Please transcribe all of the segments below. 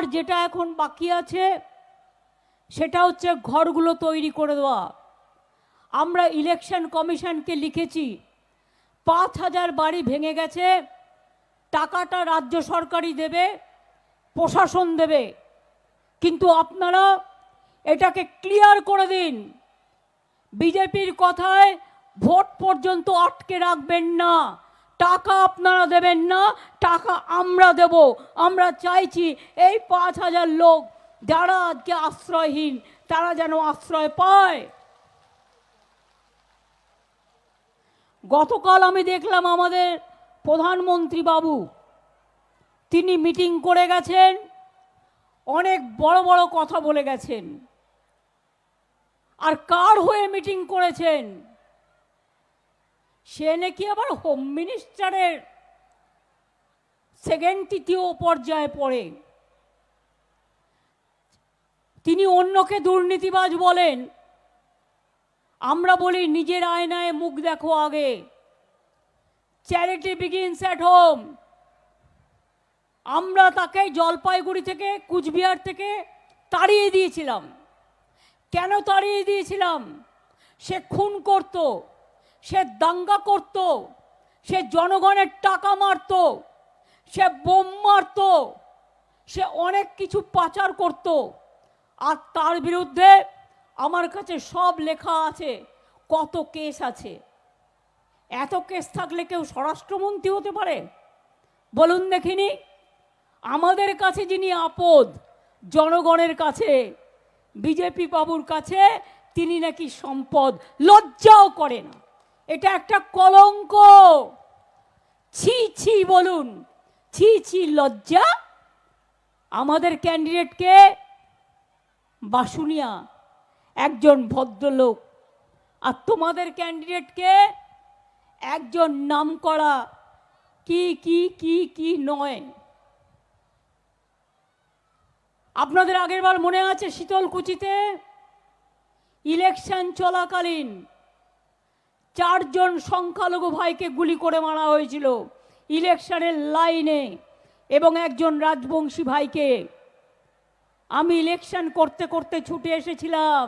আর যেটা এখন বাকি আছে, সেটা হচ্ছে ঘরগুলো তৈরি করে দেওয়া। আমরা ইলেকশন কমিশনকে লিখেছি, পাঁচ হাজার বাড়ি ভেঙে গেছে, টাকাটা রাজ্য সরকারই দেবে, প্রশাসন দেবে। কিন্তু আপনারা এটাকে ক্লিয়ার করে দিন। বিজেপির কথায় ভোট পর্যন্ত আটকে রাখবেন না। টাকা আপনারা দেবেন না, টাকা আমরা দেব। আমরা চাইছি এই পাঁচ হাজার লোক যারা আজকে আশ্রয়হীন, তারা যেন আশ্রয় পায়। গতকাল আমি দেখলাম আমাদের প্রধানমন্ত্রী বাবু, তিনি মিটিং করে গেছেন, অনেক বড় বড় কথা বলে গেছেন। আর কার হয়ে মিটিং করেছেন? সে নাকি আবার হোম মিনিস্টারের সেকেন্ড তৃতীয় পর্যায়ে পড়ে। তিনি অন্যকে দুর্নীতিবাজ বলেন। আমরা বলি, নিজের আয়নায় মুখ দেখো আগে। চ্যারিটি বিগিনস অ্যাট হোম আমরা তাকে জলপাইগুড়ি থেকে কুচবিহার থেকে তাড়িয়ে দিয়েছিলাম। কেন তাড়িয়ে দিয়েছিলাম? সে খুন করত। সে দাঙ্গা করত, সে জনগণের টাকা মারত, সে বোম মারত, সে অনেক কিছু পাচার করত। আর তার বিরুদ্ধে আমার কাছে সব লেখা আছে, কত কেস আছে। এত কেস থাকলে কেউ স্বরাষ্ট্রমন্ত্রী হতে পারে? বলুন দেখিনি, আমাদের কাছে যিনি আপদ, জনগণের কাছে, বিজেপি বাবুর কাছে, তিনি নাকি সম্পদ, লজ্জাও করে না। এটা একটা কলঙ্ক। ছি ছি বলুন। ছি ছি লজ্জা। আমাদের ক্যান্ডিডেটকে বাসুনিয়া, একজন ভদ্রলোক। আর তোমাদের ক্যান্ডিডেটকে একজন নামকরা। কি কি কি কি নয়। আপনাদের আগের বার মনে আছে শীতলকুচিতে? ইলেকশন চলাকালীন চারজন সংখ্যালঘু ভাইকে গুলি করে মারা হয়েছিল ইলেকশনের লাইনে এবং একজন রাজবংশী ভাইকে। আমি ইলেকশন করতে করতে ছুটে এসেছিলাম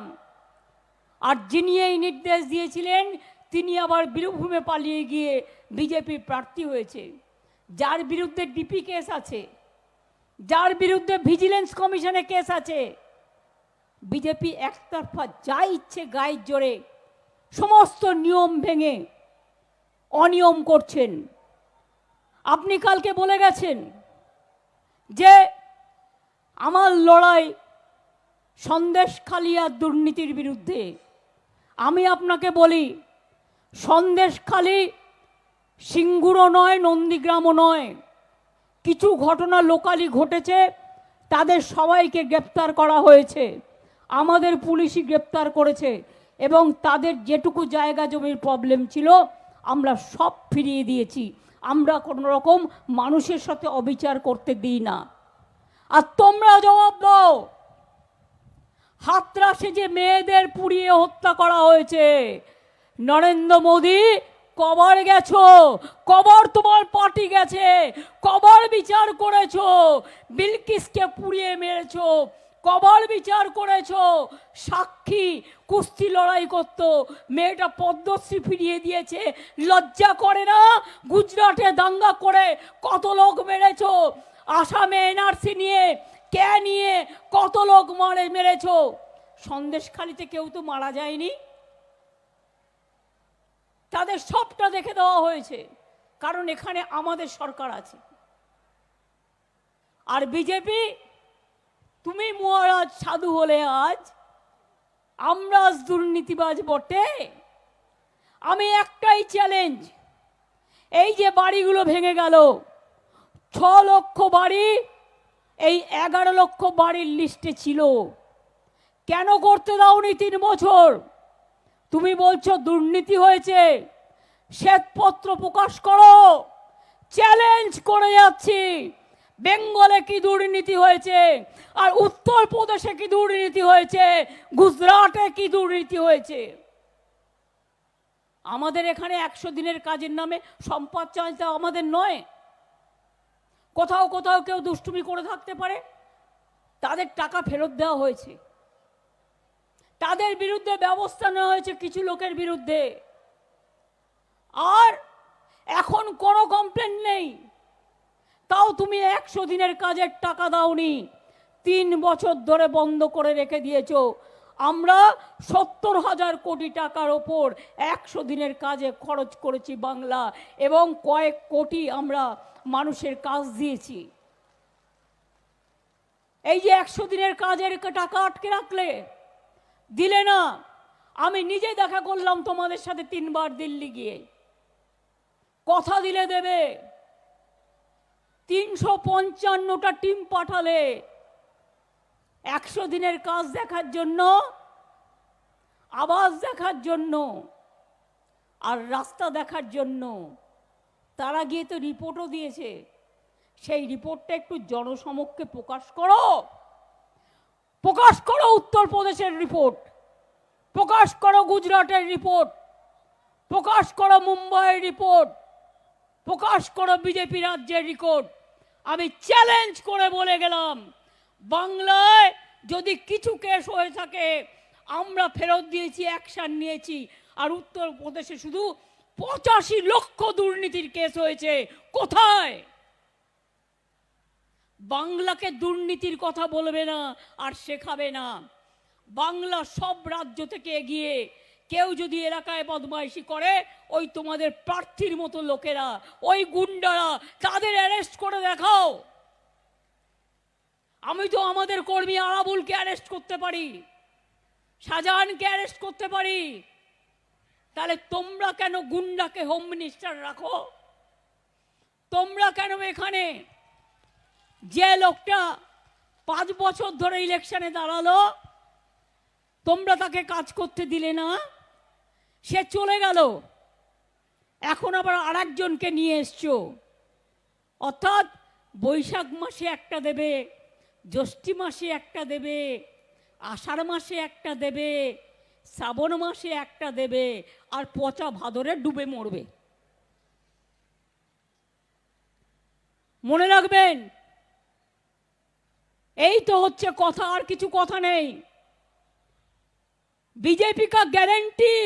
আর যিনি এই নির্দেশ দিয়েছিলেন, তিনি আবার বীরভূমে পালিয়ে গিয়ে বিজেপি প্রার্থী হয়েছে। যার বিরুদ্ধে ডিপি কেস আছে, যার বিরুদ্ধে ভিজিলেন্স কমিশনে কেস আছে, বিজেপি একতরফা যা ইচ্ছে গায়ের জোরে সমস্ত নিয়ম ভেঙে অনিয়ম করছেন। আপনি কালকে বলে গেছেন যে আমার লড়াই সন্দেশ খালিয়া দুর্নীতির বিরুদ্ধে। আমি আপনাকে বলি সন্দেশ খালি সিঙ্গুরও নয়, নন্দীগ্রামও নয়। কিছু ঘটনা লোকালি ঘটেছে, তাদের সবাইকে গ্রেপ্তার করা হয়েছে। আমাদের পুলিশই গ্রেপ্তার করেছে। এবং তাদের যেটুকু জায়গা জমির প্রবলেম ছিল, আমরা সব ফিরিয়ে দিয়েছি। আমরা কোনো রকম মানুষের সাথে অবিচার করতে দিই না। আর তোমরা জবাব দাও, হাতরাসে যে মেয়েদের পুড়িয়ে হত্যা করা হয়েছে, নরেন্দ্র মোদী কবর গেছো? কবর তোমার পার্টি গেছে? কবর বিচার করেছ? বিলকিসকে পুড়িয়ে মেরেছো? কবর বিচার করেছ, সাক্ষী, কুস্তি লড়াই করত, মেয়েটা পদ্মশ্রী ফিরিয়ে দিয়েছে, লজ্জা করে না? গুজরাটে দাঙ্গা করে কত লোক মেরেছো? আসামে এনআরসি নিয়ে কে নিয়ে কত লোক মারে মেরেছো? সন্দেশখালিতে কেউ তো মারা যায়নি। তাদের সবটা দেখে দেওয়া হয়েছে, কারণ এখানে আমাদের সরকার আছে। আর বিজেপি তুমি মহারাজ, সাধু হলে আজ আমরা আজ দুর্নীতিবাজ বটে। আমি একটাই চ্যালেঞ্জ এই যে বাড়িগুলো ভেঙে গেল, ছ লক্ষ বাড়ি, এই এগারো লক্ষ বাড়ির লিস্টে ছিল। কেন করতে দাওনি তিন বছর? তুমি বলছো দুর্নীতি হয়েছে। শ্বেতপত্র প্রকাশ করো। চ্যালেঞ্জ করে যাচ্ছি। বেঙ্গলে কি দুর্নীতি হয়েছে? আর উত্তরপ্রদেশে কি দুর্নীতি হয়েছে? গুজরাটে কি দুর্নীতি হয়েছে? আমাদের এখানে একশো দিনের কাজের নামে সম্পদ চাইতে আমাদের নয়। কোথাও কোথাও কেউ দুষ্টুমি করে থাকতে পারে। তাদের টাকা ফেরত দেওয়া হয়েছে। তাদের বিরুদ্ধে ব্যবস্থা নেওয়া হয়েছে কিছু লোকের বিরুদ্ধে। আর এখন কোনো কমপ্লেন নেই। তাও তুমি একশো দিনের কাজের টাকা দাওনি। তিন বছর ধরে বন্ধ করে রেখে দিয়েছ। আমরা সত্তর হাজার কোটি টাকার ওপর একশো দিনের কাজে খরচ করেছি বাংলা এবং কয়েক কোটি আমরা মানুষের কাজ দিয়েছি। এই যে একশো দিনের কাজের টাকা আটকে রাখলে, দিলে না। আমি নিজে দেখা করলাম তোমাদের সাথে তিনবার দিল্লি গিয়ে। কথা দিলে দেবে। তিনশো পঞ্চান্নটা টিম পাঠালে একশো দিনের কাজ দেখার জন্য আবাস দেখার জন্য আর রাস্তা দেখার জন্য। তারা গিয়ে তো রিপোর্টও দিয়েছে। সেই রিপোর্টটা একটু জনসমক্ষে প্রকাশ করো। প্রকাশ করো উত্তরপ্রদেশের রিপোর্ট। প্রকাশ করো গুজরাটের রিপোর্ট। প্রকাশ করো মুম্বাইয়ের রিপোর্ট। প্রকাশ করো বিজেপি রাজ্যের রিপোর্ট। আমি চ্যালেঞ্জ করে বলে গেলাম। বাংলায় যদি কিছু কেস হয়ে থাকে, আমরা ফেরত দিয়েছি অ্যাকশন নিয়েছি, আর উত্তরপ্রদেশে শুধু পঁচাশি লক্ষ দুর্নীতির কেস হয়েছে, কোথায়? বাংলাকে দুর্নীতির কথা বলবে না আর শেখাবে না। বাংলা সব রাজ্য থেকে এগিয়ে কেউ যদি এলাকায় বদমাইশি করে, ওই তোমাদের প্রার্থীর মতো লোকেরা, ওই গুন্ডারা, তাদের অ্যারেস্ট করে দেখাও। আমি তো আমাদের কর্মী আরাবুলকে অ্যারেস্ট করতে পারি, শাহজাহানকে অ্যারেস্ট করতে পারি। তাহলে তোমরা কেন গুন্ডাকে হোম মিনিস্টার রাখো? তোমরা কেন এখানে যে লোকটা পাঁচ বছর ধরে ইলেকশনে দাঁড়াল, তোমরা তাকে কাজ করতে দিলে না? সে চলে গেল। এখন আবার আরেকজনকে নিয়ে এসছো। অর্থাৎ বৈশাখ মাসে একটা দেবে, জ্যৈষ্ঠী মাসে একটা দেবে, আষাঢ় মাসে একটা দেবে, শ্রাবণ মাসে একটা দেবে, আর পচা ভাদরে ডুবে মরবে। মনে রাখবেন, এই তো হচ্ছে কথা, আর কিছু কথা নেই। বিজেপি কা গ্যারেন্টি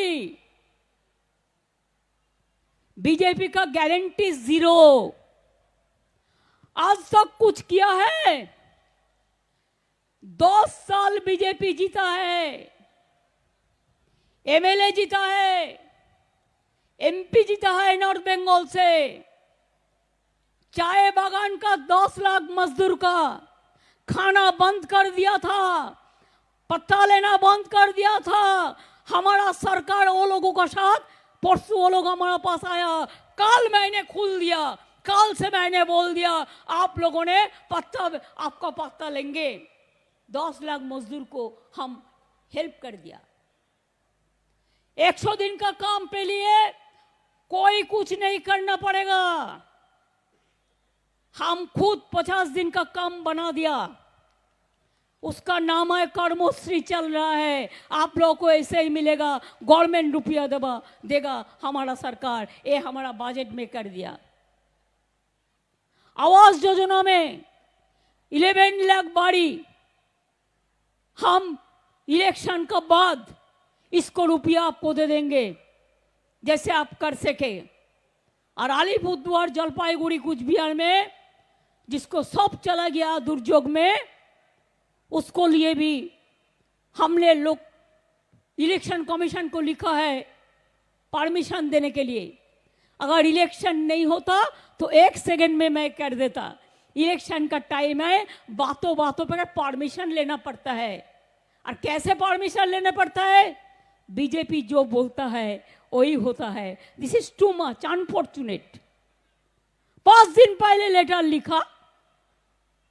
बीजेपी का गारंटी ज़ीरो। आज तक कुछ किया है। दस साल बीजेपी जीता है। एमएलए जीता है। एमपी जीता है नॉर्थ बंगाल से। चाय बागान का दस लाख मजदूर का खाना बंद कर दिया था। पत्ता लेना बंद कर दिया था। हमारा सरकार वो लोगों का साथ परसों वो लोग हमारा पास आया। कल मैंने खुल दिया। कल से मैंने बोल दिया, आप लोगों ने पत्ता आपका पत्ता लेंगे। दस लाख मजदूर को हम हेल्प कर दिया। एक सौ दिन का काम पे लिए कोई कुछ नहीं करना पड़ेगा। हम खुद पचास दिन का काम बना दिया। उसका नाम है कर्मश्री चल रहा है। आप लोगों को ऐसे ही मिलेगा। गवर्नमेंट रुपया देगा देगा, हमारा सरकार ये हमारा बजट में कर दिया। आवास योजना में इलेवन लाख बाड़ी हम इलेक्शन का बाद इसको रुपया आपको दे देंगे, जैसे आप कर सके। और अलीपुरद्वार, जलपाईगुड़ी कुछ बिहार में जिसको सब चला गया दुर्योग में उसको लिए भी हमने लोग इलेक्शन कमीशन को लिखा है परमिशन देने के लिए। अगर इलेक्शन नहीं होता तो एक सेकंड में मैं कर देता। इलेक्शन का टाइम है बातों बातों पर परमिशन लेना पड़ता है। और कैसे परमिशन लेना पड़ता है? बीजेपी जो बोलता है, वही होता है। This is too much unfortunate पाँच दिन पहले लेटर लिखा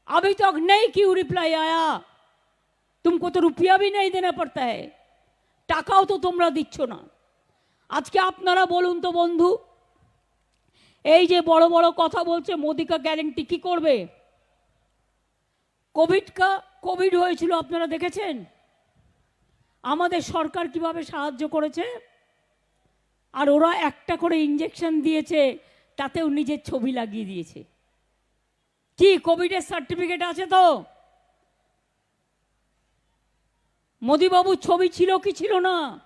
अभी तक नहीं क्यों रिप्लाई आया तुमको तो रुपया भी नहीं देना पड़ता है টাকাও তো তোমরা দিচ্ছ না আজকে আপনারা বলুন তো বন্ধু এই যে বড় বড় কথা বলছে মোদি কা গ্যারেন্টি কি করবে কোভিড কা কোভিড হয়েছিল আপনারা দেখেছেন আমাদের সরকার কিভাবে সাহায্য করেছে আর ওরা একটা করে ইঞ্জেকশন দিয়েছে তাতেও নিজের ছবি লাগিয়ে দিয়েছে কি, কোভিডের সার্টিফিকেট আছে তো? মোদিবাবুর ছবি ছিল কি ছিল না?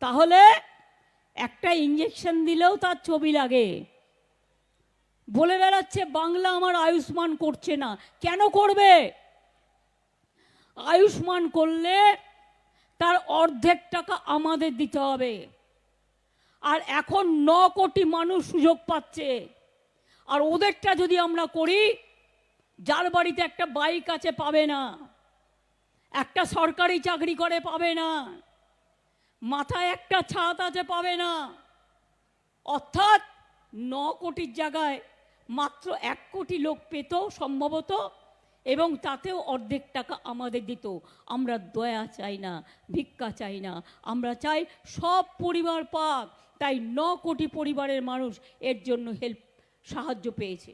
তাহলে একটা ইঞ্জেকশন দিলেও তার ছবি লাগে। বলে বেড়াচ্ছে, বাংলা আমার আয়ুষ্মান করছে না। কেন করবে? আয়ুষ্মান করলে তার অর্ধেক টাকা আমাদের দিতে হবে। আর এখন ন কোটি মানুষ সুযোগ পাচ্ছে। আর ওদেরটা যদি আমরা করি, যার বাড়িতে একটা বাইক আছে পাবে না, একটা সরকারি চাকরি করে পাবে না, মাথায় একটা ছাদ আছে পাবে না, অর্থাৎ ন কোটির জায়গায় মাত্র এক কোটি লোক পেত সম্ভবত, এবং তাতেও অর্ধেক টাকা আমাদের দিত। আমরা দয়া চাই না, ভিক্ষা চাই না, আমরা চাই সব পরিবার পাক। তাই ন কোটি পরিবারের মানুষ এর জন্য হেল্প সাহায্য পেয়েছে।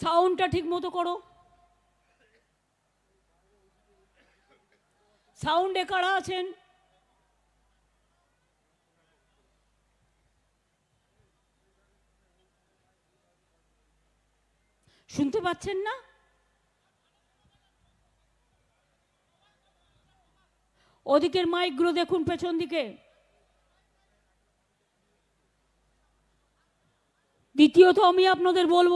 সাউন্ডটা ঠিক মতো করো। সাউন্ডে কারা আছেন? শুনতে পাচ্ছেন না? ওদিকের মাইকগুলো দেখুন পেছন দিকে। দ্বিতীয়ত আমি আপনাদের বলব,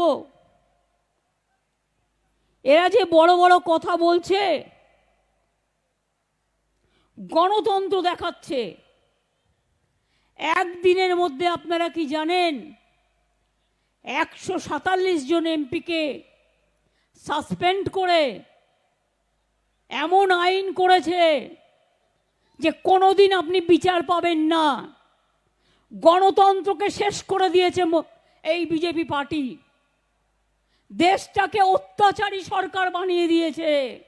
এরা যে বড় বড় কথা বলছে, গণতন্ত্র দেখাচ্ছে, একদিনের মধ্যে আপনারা কি জানেন, একশো সাতাল্লিশ জন এমপিকে সাসপেন্ড করে এমন আইন করেছে যে কোনোদিন আপনি বিচার পাবেন না। গণতন্ত্রকে শেষ করে দিয়েছে এই বিজেপি পার্টি। দেশটাকে অত্যাচারী সরকার বানিয়ে দিয়েছে।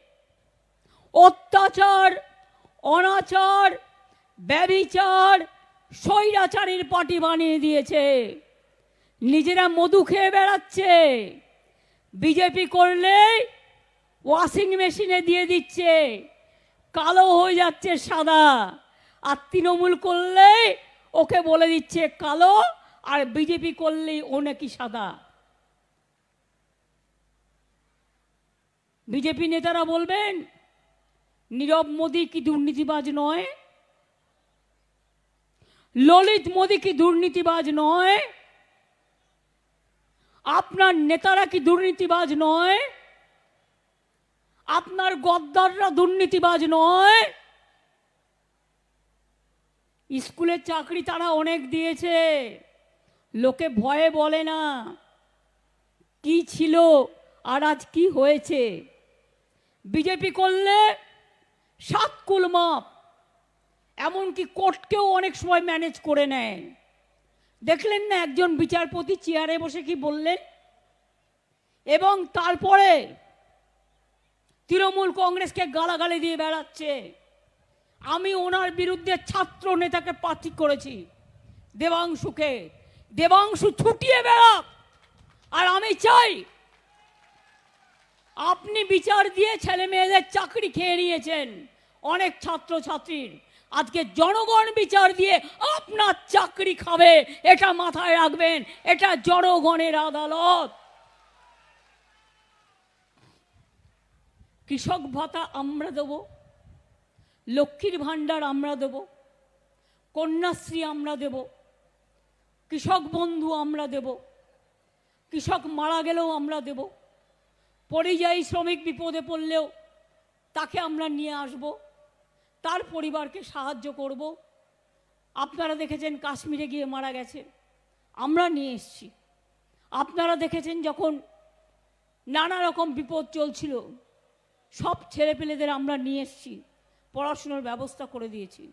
অত্যাচার, অনাচার, ব্যবিচার স্বৈরাচারীর পার্টি বানিয়ে দিয়েছে। নিজেরা মধু খেয়ে বেড়াচ্ছে। বিজেপি করলে ওয়াশিং মেশিনে দিয়ে দিচ্ছে। কালো হয়ে যাচ্ছে সাদা। আর তৃণমূল করলে ওকে বলে দিচ্ছে কালো আর বিজেপি করলেই ও নাকি সাদা। বিজেপি নেতারা বলবেন, নীরব মোদী কি দুর্নীতিবাজ নয়? ললিত মোদী কি দুর্নীতিবাজ নয়? আপনার নেতারা কি দুর্নীতিবাজ নয়? আপনার গদ্দাররা দুর্নীতিবাজ নয়? স্কুলের চাকরি তারা অনেক দিয়েছে। লোকে ভয়ে বলে না, কি ছিল আর আজ কি হয়েছে? বিজেপি করলে সাত কুল মাপ, এমনকি কোর্টকেও অনেক সময় ম্যানেজ করে নেয়। দেখলেন না একজন বিচারপতি চেয়ারে বসে কি বললেন? এবং তারপরে তৃণমূল কংগ্রেসকে গালাগালি দিয়ে বেড়াচ্ছে। আমি ওনার বিরুদ্ধে ছাত্র নেতাকে প্রার্থী করেছি, দেবাংশুকে। দেবাংশু ছুটিয়ে বেড়াক। আর আমি চাই, আপনি বিচার দিয়ে ছেলে মেয়েদের চাকরি খেয়ে নিয়েছেন, অনেক ছাত্র ছাত্রীর আজকে জনগণ বিচার দিয়ে আপনার চাকরি খাবে, এটা মাথায় রাখবেন, এটা জনগণের আদালত। কৃষক ভাতা আমরা দেব, লক্ষ্মীর ভাণ্ডার আমরা দেব, কন্যাশ্রী আমরা দেব কৃষক বন্ধু আমরা দেব। কৃষক মারা গেলেও আমরা দেব। পরিযায়ী শ্রমিক বিপদে পড়লেও তাকে আমরা নিয়ে আসব। তার পরিবারকে সাহায্য করব। আপনারা দেখেছেন কাশ্মীরে গিয়ে মারা গেছে আমরা নিয়ে এসছি। আপনারা দেখেছেন যখন নানা রকম বিপদ চলছিল, সব ছেলেপেলেদের আমরা নিয়ে এসছি, পড়াশুনোর ব্যবস্থা করে দিয়েছি।